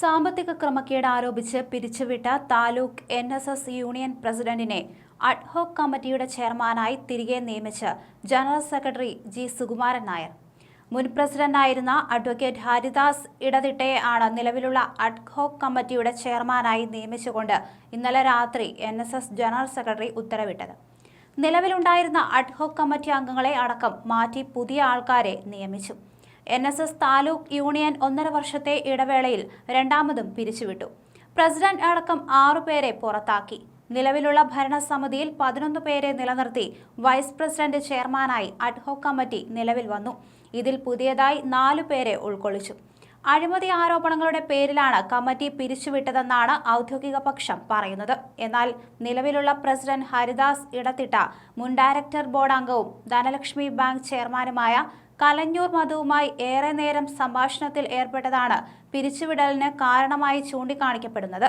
സാമ്പത്തിക ക്രമക്കേട് ആരോപിച്ച് പിരിച്ചുവിട്ട taluk N S S union പ്രസിഡന്റിനെ അഡ്ഹോക് കമ്മിറ്റിയുടെ ചെയർമാനായി തിരികെ നിയമിച്ച് general secretary G Sukumaran Nair. മുൻ പ്രസിഡന്റായിരുന്ന അഡ്വക്കേറ്റ് ഹരിദാസ് ഇടതിട്ടയെ ആണ് നിലവിലുള്ള അഡ്ഹോക് കമ്മിറ്റിയുടെ ചെയർമാനായി നിയമിച്ചുകൊണ്ട് ഇന്നലെ രാത്രി എൻ ജനറൽ സെക്രട്ടറി ഉത്തരവിട്ടത്. നിലവിലുണ്ടായിരുന്ന അഡ്ഹോക് കമ്മിറ്റി അംഗങ്ങളെ അടക്കം മാറ്റി പുതിയ ആൾക്കാരെ നിയമിച്ചു. N S S taluk union ഒന്നര വർഷത്തെ ഇടവേളയിൽ രണ്ടാമതും പിരിച്ചുവിട്ടു. പ്രസിഡന്റ് അടക്കം ആറുപേരെ പുറത്താക്കി. നിലവിലുള്ള ഭരണസമിതിയിൽ പതിനൊന്ന് പേരെ നിലനിർത്തി വൈസ് പ്രസിഡന്റ് ചെയർമാനായി അഡ്ഹോക് കമ്മിറ്റി നിലവിൽ വന്നു. ഇതിൽ പുതിയതായി നാലു പേരെ ഉൾക്കൊള്ളിച്ചു. അഴിമതി ആരോപണങ്ങളുടെ പേരിലാണ് കമ്മിറ്റി പിരിച്ചുവിട്ടതെന്നാണ് ഔദ്യോഗിക പക്ഷം പറയുന്നത്. എന്നാൽ നിലവിലുള്ള പ്രസിഡന്റ് ഹരിദാസ് ഇടത്തിട്ട മുൻ ഡയറക്ടർ ബോർഡ് അംഗവും ധനലക്ഷ്മി ബാങ്ക് ചെയർമാനുമായ കലഞ്ഞൂർ മധുവുമായി ഏറെ നേരം സംഭാഷണത്തിൽ ഏർപ്പെട്ടതാണ് പിരിച്ചുവിടലിന് കാരണമായി ചൂണ്ടിക്കാണിക്കപ്പെടുന്നത്.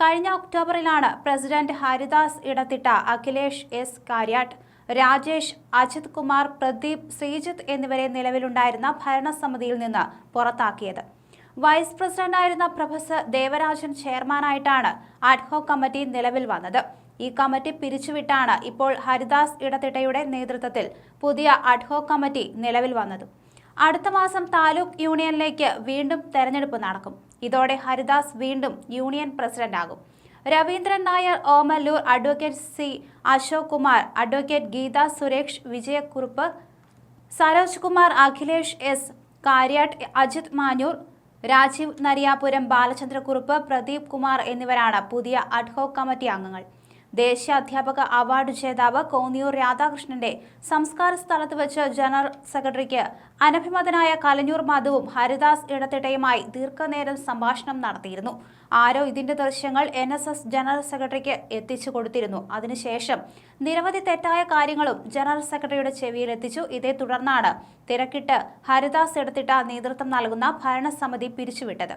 കഴിഞ്ഞ ഒക്ടോബറിലാണ് പ്രസിഡന്റ് ഹരിദാസ് ഇടത്തിട്ട അഖിലേഷ് എസ്. കാര്യാട്ട് രാജേഷ് അജിത് കുമാർ പ്രദീപ് ശ്രീജിത്ത് എന്നിവരെ നിലവിലുണ്ടായിരുന്ന ഭരണസമിതിയിൽ നിന്ന് പുറത്താക്കിയത്. വൈസ് പ്രസിഡന്റായിരുന്ന പ്രൊഫസർ ദേവരാജൻ ചെയർമാനായിട്ടാണ് അഡ്ഹോക് കമ്മിറ്റി നിലവിൽ വന്നത്. ഈ കമ്മിറ്റി പിരിച്ചുവിട്ടാണ് ഇപ്പോൾ ഹരിദാസ് ഇടത്തിട്ടയുടെ നേതൃത്വത്തിൽ പുതിയ അഡ്ഹോക് കമ്മിറ്റി നിലവിൽ വന്നത്. അടുത്ത മാസം താലൂക്ക് യൂണിയനിലേക്ക് വീണ്ടും തെരഞ്ഞെടുപ്പ് നടക്കും. ഇതോടെ ഹരിദാസ് വീണ്ടും union പ്രസിഡന്റാകും Raveendran Nair Omallur advocate C Ashok Kumar advocate Geetha Suresh Vijayakurup Saroj Kumar Akhilesh S Kariyat Ajith Manoor Rajeev Nariyapuram Balachandrakurup Pradeep Kumar എന്നിവരാണ് പുതിയ അഡ്ഹോക് കമ്മിറ്റി അംഗങ്ങൾ. ദേശീയ അധ്യാപക അവാർഡ് ജേതാവ് കോന്നിയൂർ രാധാകൃഷ്ണന്റെ സംസ്കാര സ്ഥലത്ത് വെച്ച് ജനറൽ സെക്രട്ടറിക്ക് അനഭിമതനായ കലഞ്ഞൂർ മധുവും ഹരിദാസ് ഇടത്തിട്ടയുമായി ദീർഘനേരം സംഭാഷണം നടത്തിയിരുന്നു. ആരോ ഇതിന്റെ ദൃശ്യങ്ങൾ എൻ ജനറൽ സെക്രട്ടറിക്ക് എത്തിച്ചു കൊടുത്തിരുന്നു. അതിനുശേഷം നിരവധി തെറ്റായ കാര്യങ്ങളും ജനറൽ സെക്രട്ടറിയുടെ ചെവിയിൽ എത്തിച്ചു. ഇതേ തുടർന്നാണ് തിരക്കിട്ട് ഹരിദാസ് എടുത്തിട്ട നേതൃത്വം നൽകുന്ന ഭരണസമിതി പിരിച്ചുവിട്ടത്.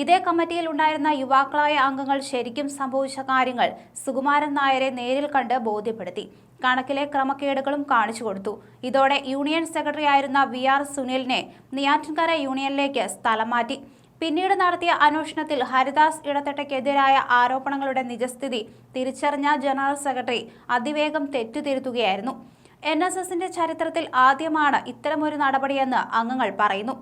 ഇതേ കമ്മിറ്റിയിൽ ഉണ്ടായിരുന്ന യുവാക്കളായ അംഗങ്ങൾ ശരിക്കും സംഭവിച്ച കാര്യങ്ങൾ സുകുമാരൻ നായരെ നേരിൽ കണ്ട് ബോധ്യപ്പെടുത്തി. കണക്കിലെ ക്രമക്കേടുകളും കാണിച്ചു കൊടുത്തു. ഇതോടെ യൂണിയൻ സെക്രട്ടറി ആയിരുന്ന വി ആർ സുനിലിനെ നെയ്യാറ്റിൻകര യൂണിയനിലേക്ക് സ്ഥലം മാറ്റി. പിന്നീട് നടത്തിയ അന്വേഷണത്തിൽ ഹരിദാസ് ഇടത്തട്ടയ്ക്കെതിരായ ആരോപണങ്ങളുടെ നിജസ്ഥിതി തിരിച്ചറിഞ്ഞ ജനറൽ സെക്രട്ടറി അതിവേഗം തെറ്റുതിരുത്തുകയായിരുന്നു എൻ എസ് എസിന്റെ ചരിത്രത്തിൽ ആദ്യമാണ് ഇത്തരമൊരു നടപടിയെന്ന് അംഗങ്ങൾ പറയുന്നു.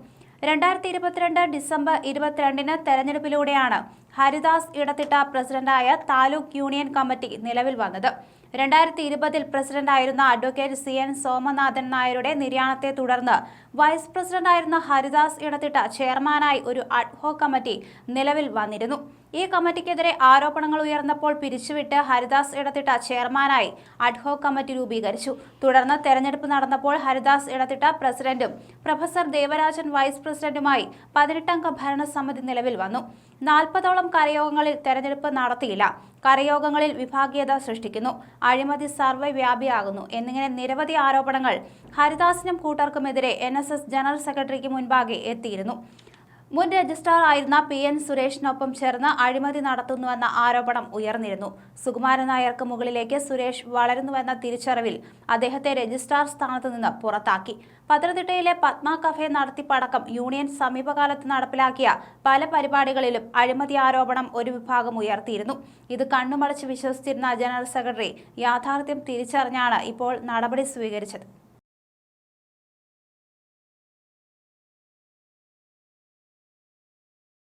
രണ്ടായിരത്തി ഇരുപത്തിരണ്ട് ഡിസംബർ ഇരുപത്തിരണ്ടിന് തെരഞ്ഞെടുപ്പിലൂടെയാണ് ഹരിദാസ് ഇടത്തിട്ട പ്രസിഡന്റായ താലൂക്ക് യൂണിയൻ കമ്മിറ്റി നിലവിൽ വന്നത്. രണ്ടായിരത്തി ഇരുപതിൽ പ്രസിഡന്റായിരുന്ന അഡ്വക്കേറ്റ് സി എൻ സോമനാഥൻ നായരുടെ നിര്യാണത്തെ തുടർന്ന് വൈസ് പ്രസിഡന്റായിരുന്ന ഹരിദാസ് ഇടത്തിട്ട ചെയർമാനായി ഒരു അഡ്ഹോ കമ്മിറ്റി നിലവിൽ വന്നിരുന്നു. ഈ കമ്മിറ്റിക്കെതിരെ ആരോപണങ്ങൾ ഉയർന്നപ്പോൾ പിരിച്ചുവിട്ട് ഹരിദാസ് ഇടത്തിട്ട ചെയർമാനായി അഡ്ഹോക് കമ്മിറ്റി രൂപീകരിച്ചു. തുടർന്ന് തെരഞ്ഞെടുപ്പ് നടന്നപ്പോൾ ഹരിദാസ് ഇടത്തിട്ട പ്രസിഡന്റും പ്രൊഫസർ ദേവരാജൻ വൈസ് പ്രസിഡന്റുമായി പതിനെട്ടംഗ ഭരണസമിതി നിലവിൽ വന്നു. നാൽപ്പതോളം കരയോഗങ്ങളിൽ തെരഞ്ഞെടുപ്പ് നടത്തിയില്ല. കരയോഗങ്ങളിൽ വിഭാഗീയത സൃഷ്ടിക്കുന്നു. അഴിമതി സർവേ വ്യാപിയാകുന്നു. എന്നിങ്ങനെ നിരവധി ആരോപണങ്ങൾ ഹരിദാസിനും കൂട്ടർക്കുമെതിരെ എൻ ജനറൽ സെക്രട്ടറിക്ക് മുൻപാകെ എത്തിയിരുന്നു. മുൻ രജിസ്ട്രാർ ആയിരുന്ന പി എൻ സുരേഷിനൊപ്പം ചേർന്ന് അഴിമതി നടത്തുന്നുവെന്ന ആരോപണം ഉയർന്നിരുന്നു. സുകുമാരൻ നായർക്ക് മുകളിലേക്ക് സുരേഷ് വളരുന്നുവെന്ന തിരിച്ചറിവിൽ അദ്ദേഹത്തെ രജിസ്ട്രാർ സ്ഥാനത്ത് നിന്ന് പുറത്താക്കി. പത്തനംതിട്ടയിലെ പത്മ കഫേ നടത്തിപ്പടക്കം യൂണിയൻ സമീപകാലത്ത് നടപ്പിലാക്കിയ പല പരിപാടികളിലും അഴിമതി ആരോപണം ഒരു വിഭാഗം ഉയർത്തിയിരുന്നു. ഇത് കണ്ണുമടച്ച് വിശ്വസിച്ചിരുന്ന ജനറൽ സെക്രട്ടറി യാഥാർത്ഥ്യം തിരിച്ചറിഞ്ഞാണ് ഇപ്പോൾ നടപടി സ്വീകരിച്ചത്.